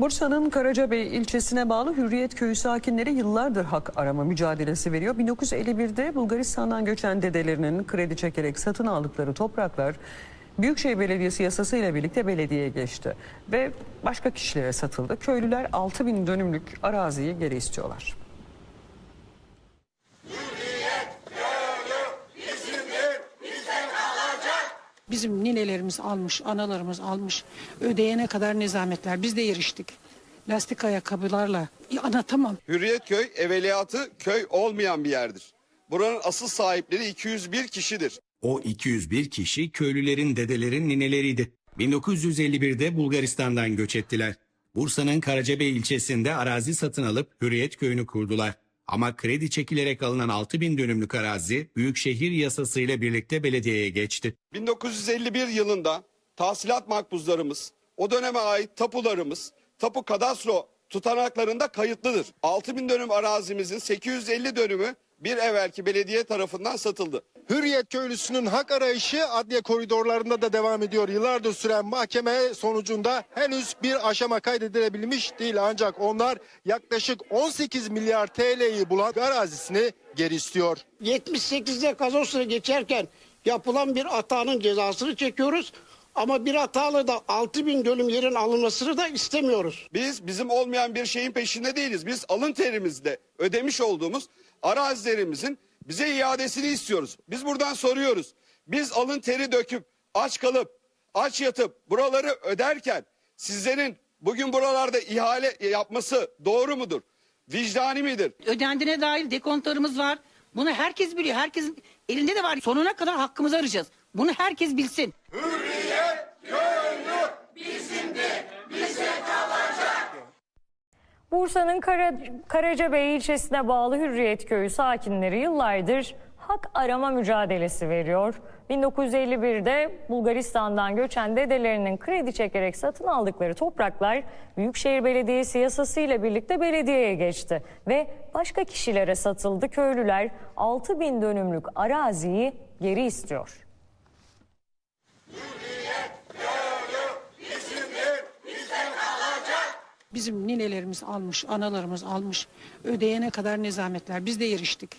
Bursa'nın Karacabey ilçesine bağlı Hürriyet Köyü sakinleri yıllardır hak arama mücadelesi veriyor. 1951'de Bulgaristan'dan göçen dedelerinin kredi çekerek satın aldıkları topraklar Büyükşehir Belediyesi yasasıyla birlikte belediyeye geçti ve başka kişilere satıldı. Köylüler 6 bin dönümlük araziyi geri istiyorlar. Bizim ninelerimiz almış, analarımız almış. Ödeyene kadar nezametler. Biz de yarıştık. Lastik ayakkabılarla. Ya anlatamam. Hürriyetköy evveliyatı köy olmayan bir yerdir. Buranın asıl sahipleri 201 kişidir. O 201 kişi köylülerin dedelerin nineleriydi. 1951'de Bulgaristan'dan göç ettiler. Bursa'nın Karacabey ilçesinde arazi satın alıp Hürriyet Köyü'nü kurdular. Ama kredi çekilerek alınan 6000 dönümlük arazi Büyükşehir yasasıyla birlikte belediyeye geçti. 1951 yılında tahsilat makbuzlarımız, o döneme ait tapularımız, tapu kadastro tutanaklarında kayıtlıdır. 6000 dönüm arazimizin 850 dönümü bir evvelki belediye tarafından satıldı. Hürriyet köylüsünün hak arayışı adliye koridorlarında da devam ediyor. Yıllardır süren mahkeme sonucunda henüz bir aşama kaydedilebilmiş değil. Ancak onlar yaklaşık 18 milyar TL'yi bulan arazisini geri istiyor. 78'de Kazos'u geçerken yapılan bir hatanın cezasını çekiyoruz. Ama bir hatalı da 6 bin dönüm yerin alınmasını da istemiyoruz. Biz bizim olmayan bir şeyin peşinde değiliz. Biz alın terimizle ödemiş olduğumuz arazilerimizin bize iadesini istiyoruz. Biz buradan soruyoruz. Biz alın teri döküp aç kalıp aç yatıp buraları öderken sizlerin bugün buralarda ihale yapması doğru mudur? Vicdani midir? Ödendiğine dair dekontlarımız var. Bunu herkes biliyor. Herkesin elinde de var. Sonuna kadar hakkımızı arayacağız. Bunu herkes bilsin. Bursa'nın Kara, Karacabey ilçesine bağlı Hürriyet Köyü sakinleri yıllardır hak arama mücadelesi veriyor. 1951'de Bulgaristan'dan göçen dedelerinin kredi çekerek satın aldıkları topraklar Büyükşehir Belediyesi yasasıyla birlikte belediyeye geçti ve başka kişilere satıldı. Köylüler 6 bin dönümlük araziyi geri istiyor. Bizim ninelerimiz almış, analarımız almış. Ödeyene kadar nezametler. Biz de yarıştık.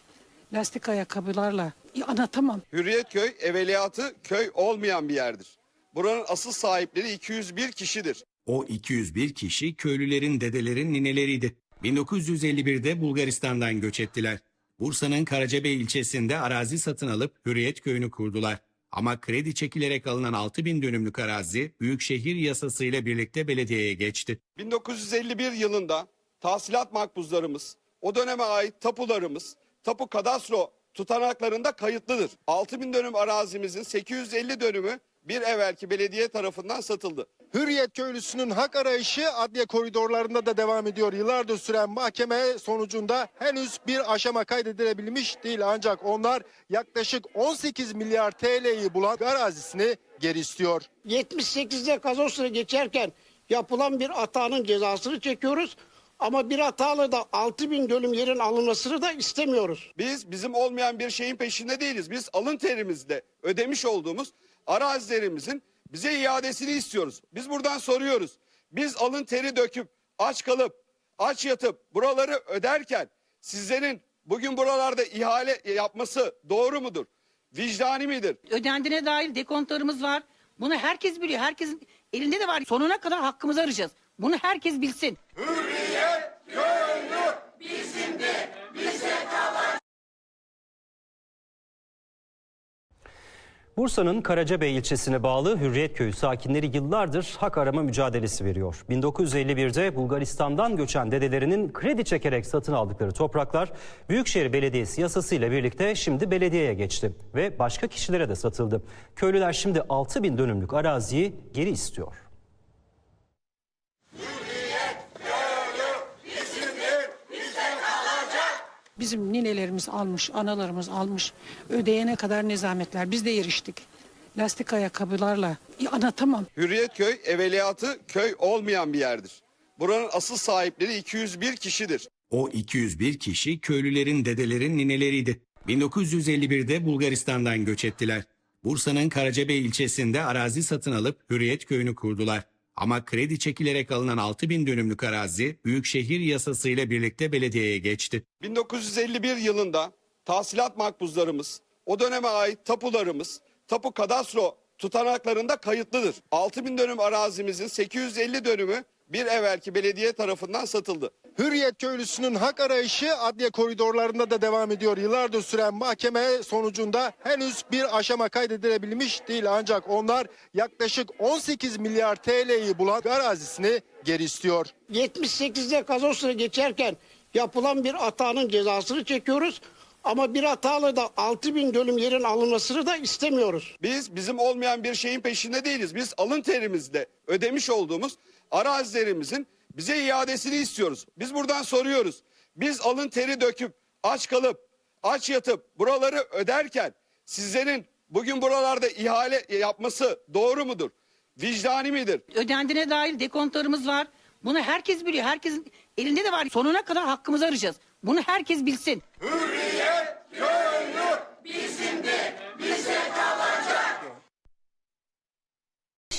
Lastik ayakkabılarla. Ya anlatamam. Hürriyetköy evveliyatı köy olmayan bir yerdir. Buranın asıl sahipleri 201 kişidir. O 201 kişi köylülerin dedelerin nineleriydi. 1951'de Bulgaristan'dan göç ettiler. Bursa'nın Karacabey ilçesinde arazi satın alıp Hürriyet Köyü'nü kurdular. Ama kredi çekilerek alınan 6000 dönümlük arazi Büyükşehir yasasıyla birlikte belediyeye geçti. 1951 yılında tahsilat makbuzlarımız, o döneme ait tapularımız, tapu kadastro tutanaklarında kayıtlıdır. 6000 dönüm arazimizin 850 dönümü bir evvelki belediye tarafından satıldı. Hürriyet köylüsünün hak arayışı adliye koridorlarında da devam ediyor. Yıllardır süren mahkeme sonucunda henüz bir aşama kaydedilebilmiş değil. Ancak onlar yaklaşık 18 milyar TL'yi bulan arazisini geri istiyor. 78'de Kazos'u geçerken yapılan bir hatanın cezasını çekiyoruz. Ama bir hatalı da 6 bin dönüm yerin alınmasını da istemiyoruz. Biz bizim olmayan bir şeyin peşinde değiliz. Biz alın terimizle ödemiş olduğumuz arazilerimizin bize iadesini istiyoruz. Biz buradan soruyoruz. Biz alın teri döküp aç kalıp aç yatıp buraları öderken sizlerin bugün buralarda ihale yapması doğru mudur? Vicdani midir? Ödendiğine dair dekontlarımız var. Bunu herkes biliyor. Herkesin elinde de var. Sonuna kadar hakkımızı arayacağız. Bunu herkes bilsin. Bursa'nın Karacabey ilçesine bağlı Hürriyet Köyü sakinleri yıllardır hak arama mücadelesi veriyor. 1951'de Bulgaristan'dan göçen dedelerinin kredi çekerek satın aldıkları topraklar Büyükşehir Belediyesi yasasıyla birlikte şimdi belediyeye geçti ve başka kişilere de satıldı. Köylüler şimdi 6 bin dönümlük araziyi geri istiyor. Bizim ninelerimiz almış, analarımız almış. Ödeyene kadar nezametler. Biz de yarıştık. Lastik ayakkabılarla. Ya anlatamam. Hürriyetköy evveliyatı köy olmayan bir yerdir. Buranın asıl sahipleri 201 kişidir. O 201 kişi köylülerin dedelerin nineleriydi. 1951'de Bulgaristan'dan göç ettiler. Bursa'nın Karacabey ilçesinde arazi satın alıp Hürriyet Köyü'nü kurdular. Ama kredi çekilerek alınan 6 bin dönümlük arazi Büyükşehir yasasıyla birlikte belediyeye geçti. 1951 yılında tahsilat makbuzlarımız, o döneme ait tapularımız, tapu kadastro tutanaklarında kayıtlıdır. 6000 dönüm arazimizin 850 dönümü bir evvelki belediye tarafından satıldı. Hürriyet köylüsünün hak arayışı adliye koridorlarında da devam ediyor. Yıllardır süren mahkeme sonucunda henüz bir aşama kaydedilebilmiş değil. Ancak onlar yaklaşık 18 milyar TL'yi bulan arazisini geri istiyor. 78'de Kazos'la geçerken yapılan bir hatanın cezasını çekiyoruz. Ama bir hatalı da 6000 dönüm yerin alınmasını da istemiyoruz. Biz bizim olmayan bir şeyin peşinde değiliz. Biz alın terimizle ödemiş olduğumuz arazilerimizin bize iadesini istiyoruz. Biz buradan soruyoruz. Biz alın teri döküp aç kalıp aç yatıp buraları öderken sizlerin bugün buralarda ihale yapması doğru mudur? Vicdani midir? ödendiğine dair dekontlarımız var. Bunu herkes biliyor. Herkesin elinde de var. Sonuna kadar hakkımızı arayacağız. Bunu herkes bilsin.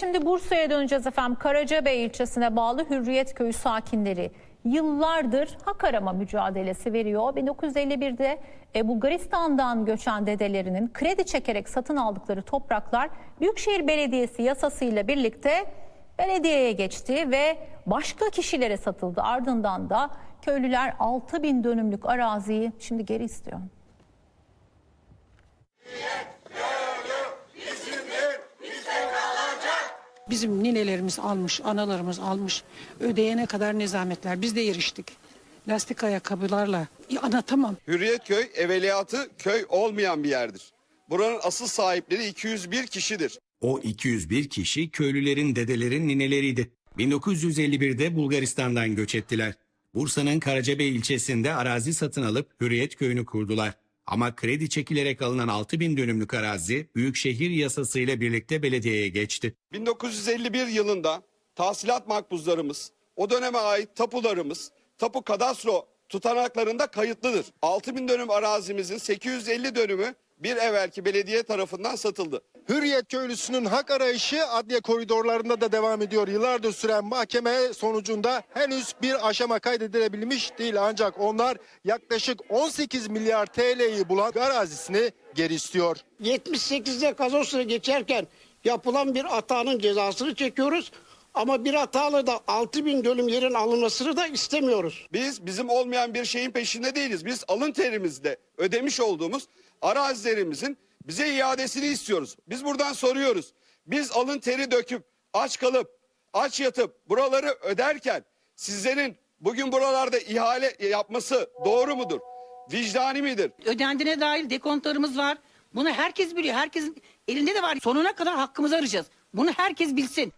Şimdi Bursa'ya döneceğiz efendim. Karacabey ilçesine bağlı Hürriyet Köyü sakinleri yıllardır hak arama mücadelesi veriyor. 1951'de e, Bulgaristan'dan göçen dedelerinin kredi çekerek satın aldıkları topraklar Büyükşehir Belediyesi yasasıyla birlikte belediyeye geçti ve başka kişilere satıldı. Ardından da köylüler 6 bin dönümlük araziyi şimdi geri istiyor. Bizim ninelerimiz almış, analarımız almış. Ödeyene kadar nezametler. Biz de yarıştık. Lastik ayakkabılarla. Ya Anlatamam. Hürriyetköy evveliyatı köy olmayan bir yerdir. Buranın asıl sahipleri 201 kişidir. O 201 kişi köylülerin dedelerin nineleriydi. 1951'de Bulgaristan'dan göç ettiler. Bursa'nın Karacabey ilçesinde arazi satın alıp Hürriyet Köyü'nü kurdular. Ama kredi çekilerek alınan 6 bin dönümlük arazi Büyükşehir yasasıyla birlikte belediyeye geçti. 1951 yılında tahsilat makbuzlarımız, o döneme ait tapularımız, tapu kadastro tutanaklarında kayıtlıdır. 6000 dönüm arazimizin 850 dönümü bir evvelki belediye tarafından satıldı. Hürriyet köylüsünün hak arayışı adliye koridorlarında da devam ediyor. Yıllardır süren mahkeme sonucunda henüz bir aşama kaydedilebilmiş değil. Ancak onlar yaklaşık 18 milyar TL'yi bulan arazisini geri istiyor. 78'de Kazos'la geçerken yapılan bir hatanın cezasını çekiyoruz. Ama bir hatalı da 6000 dönüm yerin alınmasını da istemiyoruz. Biz bizim olmayan bir şeyin peşinde değiliz. Biz alın terimizle ödemiş olduğumuz arazilerimizin bize iadesini istiyoruz. Biz buradan soruyoruz. Biz alın teri döküp aç kalıp aç yatıp buraları öderken sizlerin bugün buralarda ihale yapması doğru mudur? Vicdani midir? Ödendiğine dair dekontlarımız var. Bunu herkes biliyor. Herkesin elinde de var. Sonuna kadar hakkımızı arayacağız. Bunu herkes bilsin.